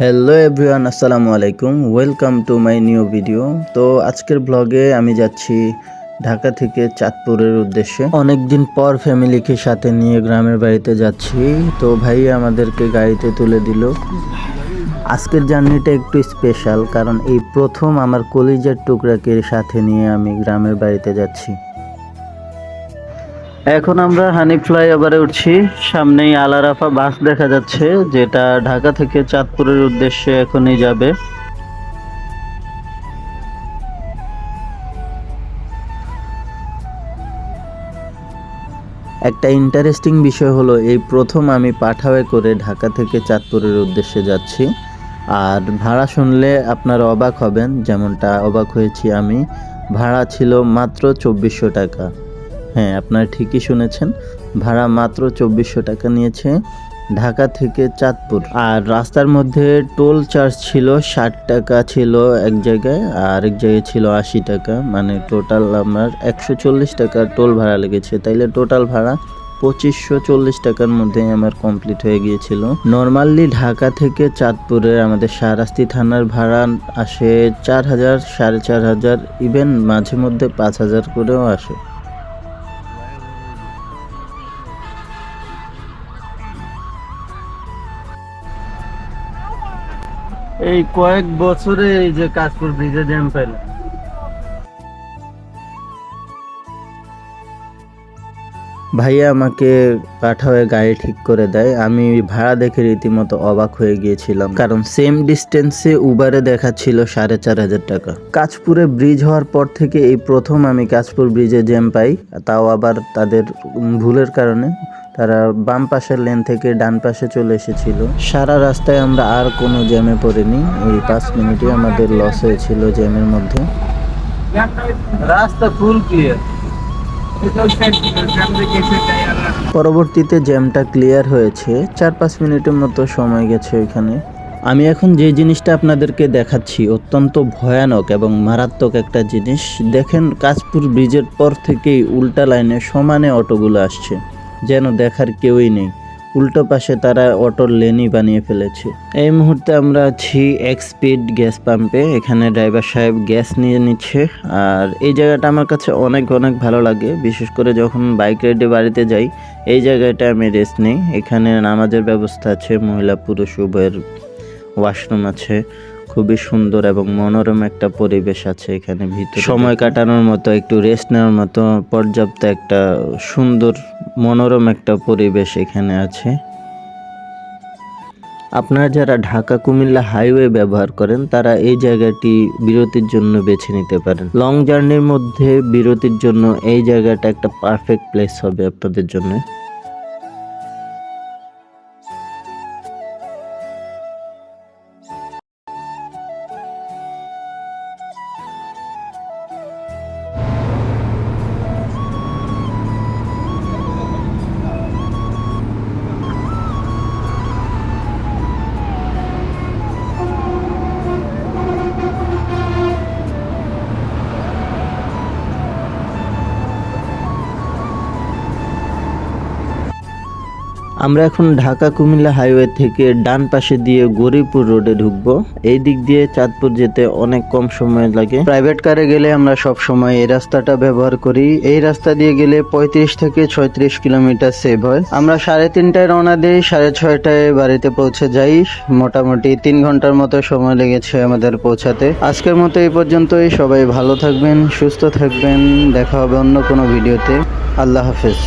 Hello everyone আসসালামু আলাইকুম welcome to my new video তো আজকের ব্লগে আমি যাচ্ছি ঢাকা থেকে চাঁদপুরের উদ্দেশ্যে। অনেকদিন পর ফ্যামিলিকে সাথে নিয়ে গ্রামের বাড়িতে যাচ্ছি। তো ভাই আমাদেরকে গাড়িতে তুলে দিল। আজকের জার্নিটা একটু স্পেশাল কারণ এই প্রথম আমার কলিজার টুকরাকে সাথে নিয়ে আমি গ্রামের বাড়িতে যাচ্ছি। এখন আমরা হানি ফ্লাইওভারে উঠছি। সামনেই আলারাফা বাস দেখা যাচ্ছে, যেটা ঢাকা থেকে চাঁদপুরের উদ্দেশ্যে এখনই যাবে। একটা ইন্টারেস্টিং বিষয় হলো, এই প্রথম আমি পাঠাওয়ে করে ঢাকা থেকে চাঁদপুরের উদ্দেশ্যে যাচ্ছি। আর ভাড়া শুনলে আপনারা অবাক হবেন, যেমনটা অবাক হয়েছি আমি। ভাড়া ছিল মাত্র চব্বিশশো টাকা। হ্যাঁ আপনারা ঠিকই শুনেছেন। ভাড়া মাত্র চব্বিশশো টাকা নিয়েছে ঢাকা থেকে চাঁদপুর। আর রাস্তার মধ্যে টোল চার্জ ছিল ষাট টাকা ছিল এক জায়গায়, আর এক জায়গায় ছিল আশি টাকা। মানে টোটাল আমার একশো চল্লিশ টাকা টোল ভাড়া লেগেছে। তাইলে টোটাল ভাড়া পঁচিশশো চল্লিশ টাকার মধ্যে আমার কমপ্লিট হয়ে গিয়েছিল। নর্মালি ঢাকা থেকে চাঁদপুরে আমাদের শাহরাস্তি থানার ভাড়া আসে চার হাজার, সাড়ে চার হাজার, ইভেন মাঝে মধ্যে পাঁচ হাজার করেও আসে। এই কয়েক বছরে এই যে কাশপুর ব্রিজে জ্যাম পেল ভাইয়া আমাকে পাঠাওয়ে গাড়ি ঠিক করে দেয়। আমি ভাড়া দেখে রীতিমতো অবাক হয়ে গিয়েছিলাম। কারণ সেম ডিস্টেন্সে উবারে দেখাচ্ছিল সাড়ে চার হাজার টাকা। কাশপুরে ব্রিজ হওয়ার পর থেকে এই প্রথম আমি কাশপুর ব্রিজে জ্যাম পাই। তাও আবার তাদের ভুলের কারণে তারা বাম পাশের লেন থেকে ডান পাশে চলে এসেছিল। সারা রাস্তায় আমরা আর কোনো জ্যামে পড়িনি। এই পাঁচ মিনিটে আমাদের লস হয়েছিল জ্যামের মধ্যে। রাস্তা ফুল ক্লিয়ার পরবর্তীতে জ্যামটা ক্লিয়ার হয়েছে, চার পাঁচ মিনিটের মতো সময় গেছে ওইখানে। আমি এখন যে জিনিসটা আপনাদেরকে দেখাচ্ছি, অত্যন্ত ভয়ানক এবং মারাত্মক একটা জিনিস। দেখেন, কাশপুর ব্রিজের পর থেকেই উল্টা লাইনে সমানে অটোগুলো আসছে, যেন দেখার কেউই নেই। উল্টো পাশে তারা অটোর লেনই বানিয়ে ফেলেছে। এই মুহূর্তে আমরা আছি এক্সপিড স্পিড গ্যাস পাম্পে এখানে ড্রাইভার সাহেব গ্যাস নিয়ে নিচ্ছে। আর এই জায়গাটা আমার কাছে অনেক অনেক ভালো লাগে। বিশেষ করে যখন বাইক রাইডে বাড়িতে যাই, এই জায়গাটা আমি রেস্ট নিই। এখানে নামাজের ব্যবস্থা আছে, মহিলা, পুরুষ, উভয়ের ওয়াশরুম আছে, খুবই সুন্দর এবং মনোরম একটা পরিবেশ আছে এখানে ভিতরে। সময় কাটানোর মতো, একটু রেস্ট নেওয়ার মতো, পর্যাপ্ত একটা সুন্দর, মনোরম একটা পরিবেশ এখানে আছে। আপনারা যারা ঢাকা কুমিল্লা হাইওয়ে ব্যবহার করেন, তারা এই জায়গাটি বিরতির জন্য বেছে নিতে পারেন। লং জার্নির মধ্যে বিরতির জন্য এই জায়গাটা একটা পারফেক্ট প্লেস হবে আপনাদের জন্য। আমরা এখন ঢাকা কুমিল্লা হাইওয়ে থেকে ডান পাশে দিয়ে গরিপুর রোডে ঢুকবো। এই দিক দিয়ে চাঁদপুর যেতে অনেক কম সময় লাগে। প্রাইভেট কারে গেলে আমরা সব সময় এই রাস্তাটা ব্যবহার করি। এই রাস্তা দিয়ে গেলে পঁয়ত্রিশ থেকে ছয়ত্রিশ কিলোমিটার সেভ হয়। আমরা সাড়ে তিনটায় রওনা দিই, সাড়ে ছয়টায় বাড়িতে পৌঁছে যাই। মোটামুটি তিন ঘণ্টার মতো সময় লেগেছে আমাদের পৌঁছাতে। আজকের মতো এই পর্যন্তই। সবাই ভালো থাকবেন, সুস্থ থাকবেন। দেখা হবে অন্য কোনো ভিডিওতে আল্লাহ হাফেজ।